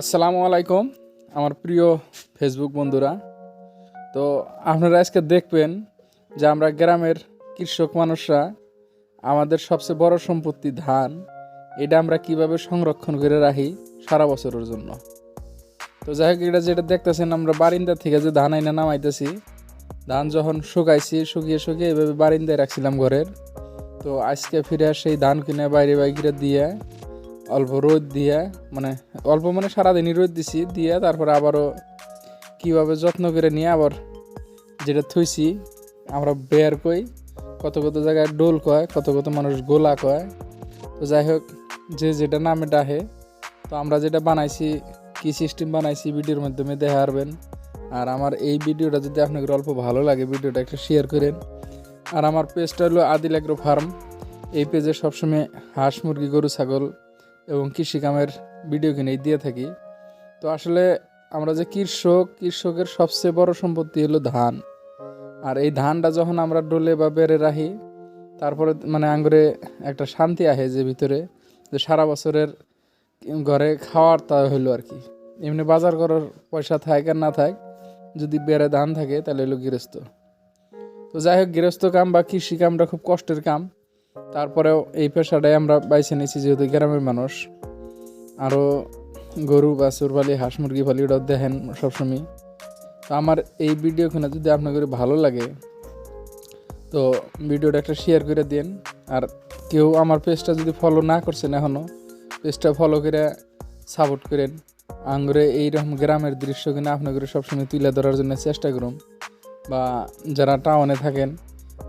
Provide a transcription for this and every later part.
আসসালামু আলাইকুম, আমার প্রিয় ফেসবুক বন্ধুরা। তো আপনারা আজকে দেখবেন যে আমরা গ্রামের কৃষক মানুষরা, আমাদের সবচেয়ে বড় সম্পত্তি ধান, এটা আমরা কীভাবে সংরক্ষণ করে রাখি সারা বছরের জন্য। তো যাই হোক, এটা যেটা দেখতেছেন, আমরা বারিন্দা থেকে যে ধান আইনা নামাইতেছি, ধান যখন শুকাইছি, শুকিয়ে শুকিয়ে এভাবে বারিন্দায় রাখছিলাম ঘরের। তো আজকে ফিরে সেই ধান কিনে বাইরে বাইরে দিয়ে অল্প রোদ দিয়ে মানে অল্প মানে সারাদিনই রোদ দিছি, দিয়ে তারপরে আবারও কীভাবে যত্ন করে নিয়ে আবার যেটা থুইছি, আমরা বের কই, কত কত জায়গায় ডোল কয়, কত কত মানুষ গোলা কয়। তো যাই হোক, যে যেটা নামে ডাহে তো আমরা যেটা বানাইছি, কি সিস্টেম বানাইছি ভিডিওর মাধ্যমে দেখা আর আমার এই ভিডিওটা যদি আপনাদের অল্প ভালো লাগে, ভিডিওটা একটা শেয়ার করেন। আর আমার পেজটা হলো আদিল এগ্রো ফার্ম এই পেজে সবসময় হাঁস মুরগি, গরু, ছাগল এবং কৃষিকামের ভিডিও কিনে দিয়ে থাকি। তো আসলে আমরা যে কৃষক, কৃষকের সবচেয়ে বড় সম্পত্তি হলো ধান। আর এই ধানটা যখন আমরা ডোলে বা বেড়ে রাখি, তারপরে মানে আঙ্গুরে একটা শান্তি আহে যে ভিতরে, যে সারা বছরের ঘরে খাওয়ার তা হইল আর কি। এমনি বাজার করার পয়সা থাক আর না থাক, যদি বেড়ে ধান থাকে তাহলে হলো গৃহস্থ। তো যাই হোক, গৃহস্থ কাম বা কৃষি কামটা খুব কষ্টের কাম। তারপরেও এই পেশাটাই আমরা বাইছে নিয়েছি যেহেতু গ্রামের মানুষ। আরও গরু বা সুরবালি হাঁস মুরগি ফালি ওটাও দেখেন সবসময়। তো আমার এই ভিডিওখানে যদি আপনাদের ভালো লাগে, তো ভিডিওটা একটা শেয়ার করে দিন আর কেউ আমার পেজটা যদি ফলো না করছেন এখনও পেজটা ফলো করে সাপোর্ট করেন। আঙ্গুরে এইরকম গ্রামের দৃশ্য কিনা আপনাদের সবসময় তুলে ধরার জন্য চেষ্টা করুন বা যারা টাউনে থাকেন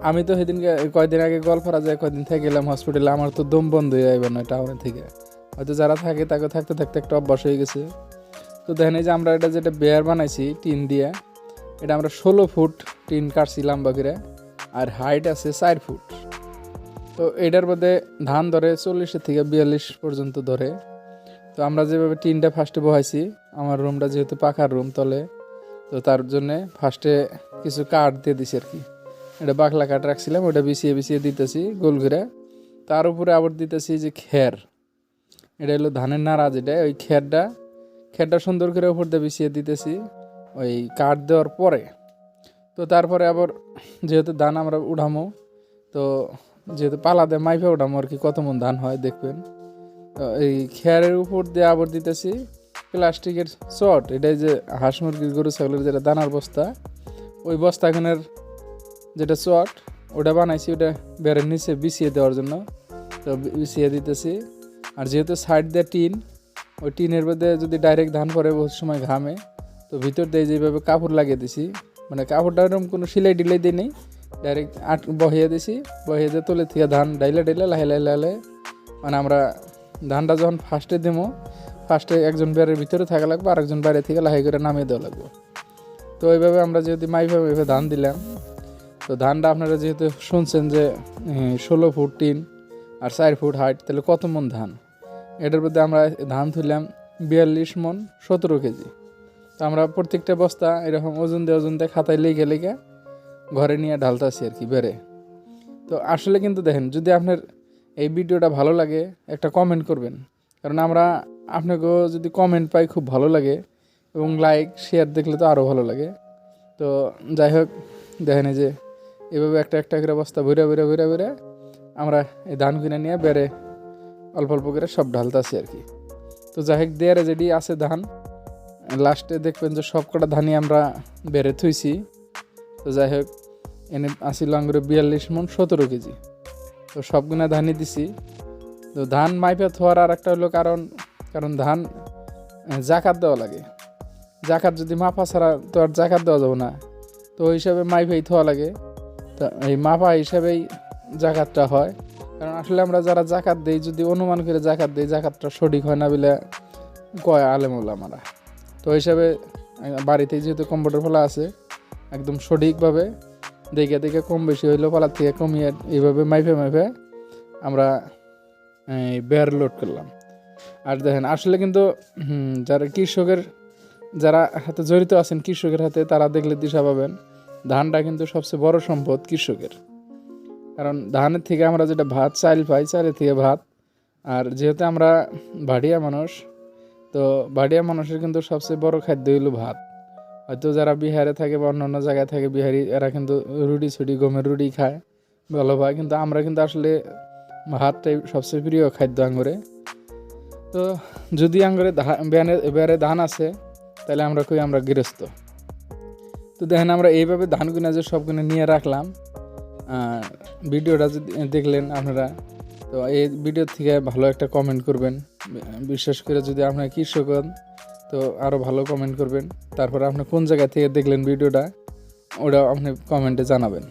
আমি তো সেদিন কয়দিন আগে গল্পরা যায়, কয়দিন থেকে গেলাম হসপিটালে আমার তো দম বন্ধ হয়ে যাবে না টাউনে থেকে। হয়তো যারা থাকে তাকে থাকতে থাকতে একটা অভ্যাস হয়ে গেছে। তো দেখেন যে আমরা এটা যেটা বেয়ার বানাইছি, টিন দিয়ে, এটা আমরা ষোলো ফুট টিন কাটছি লম্বা করে আর হাইট আছে চার ফুট। তো এটার মধ্যে ধান ধরে চল্লিশের থেকে বিয়াল্লিশ পর্যন্ত ধরে। তো আমরা যেভাবে টিনটা ফার্স্টে বহাইছি, আমার রুমটা যেহেতু পাখার রুম তলে, তো তার জন্যে ফার্স্টে কিছু কাঠ দিয়ে দিছি আর কি। এটা বাকলা কাঠ রাখছিলাম, ওটা বিছিয়ে বিছিয়ে দিতেছি গোল করে তার উপরে আবার দিতেছি যে খের। এটা হলো ধানের নাড়া যেটা, ওই খেরটা। খেরটা সুন্দর করে উপর দিয়ে বিছিয়ে দিতেছি ওই কাঠ দেওয়ার পরে। তো তারপরে আবার যেহেতু ধান আমরা উঠামো, তো যেহেতু পালা দিয়ে মাইফে উঠামো আর কি, কত মন ধান হয় দেখবেন। তো এই খেয়ারের উপর দিয়ে আবার দিতেছি প্লাস্টিকের চট এটাই যে হাঁস মুরগির গরু, ছাগলের যেটা দানার বস্তা, ওই বস্তাখানের যেটা চট ওটা বানাইছি, ওটা বেড়ের নিচে বিছিয়ে দেওয়ার জন্য। তো বিছিয়ে দিতেছি। আর যেহেতু সাইড দিয়ে টিন, ওই টিনের মধ্যে যদি ডাইরেক্ট ধান পরে বহুত সময় ঘামে। তো ভিতর দিয়ে যেভাবে কাপড় লাগিয়ে দিছি মানে কাপড়টা এরকম কোনো সিলাই ডিলাই দিই নেই ডাইরেক্ট আট বহিয়ে দিছি। বহিয়ে দিয়ে তুলে থেকে ধান ডাইলে ডাইলে, লাহে লাহে লাহে মানে আমরা ধানটা যখন ফার্স্টে দেবো ফার্স্টে একজন বেড়ের ভিতরে থাকা লাগবে আর একজন বাইরে থেকে লাহে করে নামিয়ে দেওয়া লাগবে। তো ওইভাবে আমরা যেহেতু মাইভাবে ধান দিলাম তো ধানটা আপনারা যেহেতু শুনছেন যে ষোলো ফুট টিন আর চার ফুট হাইট তাহলে কত মন ধান? এটার মধ্যে আমরা ধান তুললাম বিয়াল্লিশ মন সতেরো কেজি। তো আমরা প্রত্যেকটা বস্তা এরকম ওজন দিয়ে ওজন দিয়ে খাতায় লেগে লেগে ঘরে নিয়ে ঢালতাছি আর কি বেড়ে। তো আসলে কিন্তু দেখেন, যদি আপনার এই ভিডিওটা ভালো লাগে, একটা কমেন্ট করবেন। কারণ আমরা আপনাকেও যদি কমেন্ট পাই, খুব ভালো লাগে এবং লাইক শেয়ার দেখলে তো আরও ভালো লাগে। তো যাই হোক, দেখেন যে এভাবে একটা একটা করে বস্তা ভরে ভরে ভরে ভরে আমরা এই ধান কিনে নিয়ে বেড়ে অল্প অল্প করে সব ঢালতাছি আর কি। তো যাই হোক, দেয়ারে যেটি আছে ধান লাস্টে দেখবেন যে সব কটা ধানই আমরা বেড়ে থুইছি। তো যাই হোক, এনে আসিল আঙ্গুরে বিয়াল্লিশ মন সতেরো কেজি। তো সবগুলো ধানই দিছি। তো ধান মাইপে থোয়ার আর একটা হলো কারণ কারণ ধান জাকাত দেওয়া লাগে। জাকাত যদি মাফা ছাড়া তো আর জাকাত দেওয়া যাবে না। তো ওই হিসাবে মাইপেই থোয়া লাগে। এই মাপা হিসাবেই জাকাতটা হয়। কারণ আসলে আমরা যারা জাকাত দেই, যদি অনুমান করে জাকাত দেই, জাকাতটা সঠিক হয় না বলে কয় আলেমুল আমরা তো হিসাবে বাড়িতে যেহেতু কম্পিউটার ফলা আছে, একদম সঠিকভাবে দেখে দেখে কম বেশি হইলেও পালার থেকে কমিয়ে এইভাবে মাইফে মাইফে আমরা বেয়ার লোড করলাম। আর দেখেন, আসলে কিন্তু যারা কৃষকের, যারা হাতে জড়িত আছেন, কৃষকের হাতে তারা দেখলে দিশা পাবেন। ধানটা কিন্তু সবচেয়ে বড় সম্পদ কৃষকের। কারণ ধানের থেকে আমরা যেটা ভাত, চাল পাই, চালের থেকে ভাত। আর যেহেতু আমরা ভাড়িয়া মানুষ, তো ভাটিয়া মানুষের কিন্তু সবচেয়ে বড় খাদ্য হলো ভাত। হয়তো যারা বিহারে থাকে বা অন্য অন্য জায়গায় থাকে, বিহারি, এরা কিন্তু রুটি ছুটি, গমের রুটি খায়, ভালো পায়। কিন্তু আমরা কিন্তু আসলে ভাতটাই সবচেয়ে প্রিয় খাদ্য আঙ্গরে। তো যদি আঙ্গরে বেড়ে ধান আছে, তাহলে আমরা কই আমরা গৃহস্থ। তো দেখেন আমরা এইভাবে ধান কিনা যে সবগুলো নিয়ে রাখলাম ভিডিওটা যদি দেখলেন আপনারা, তো এই ভিডিও থেকে ভালো একটা কমেন্ট করবেন। বিশেষ করে যদি আপনার কৃষক তো আরও ভালো কমেন্ট করবেন। তারপরে আপনি কোন জায়গা থেকে দেখলেন ভিডিওটা, ওটা আপনি কমেন্টে জানাবেন।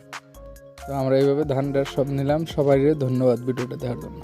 তো আমরা এইভাবে ধানটা সব নিলাম সবাই ধন্যবাদ ভিডিওটা দেখার জন্য।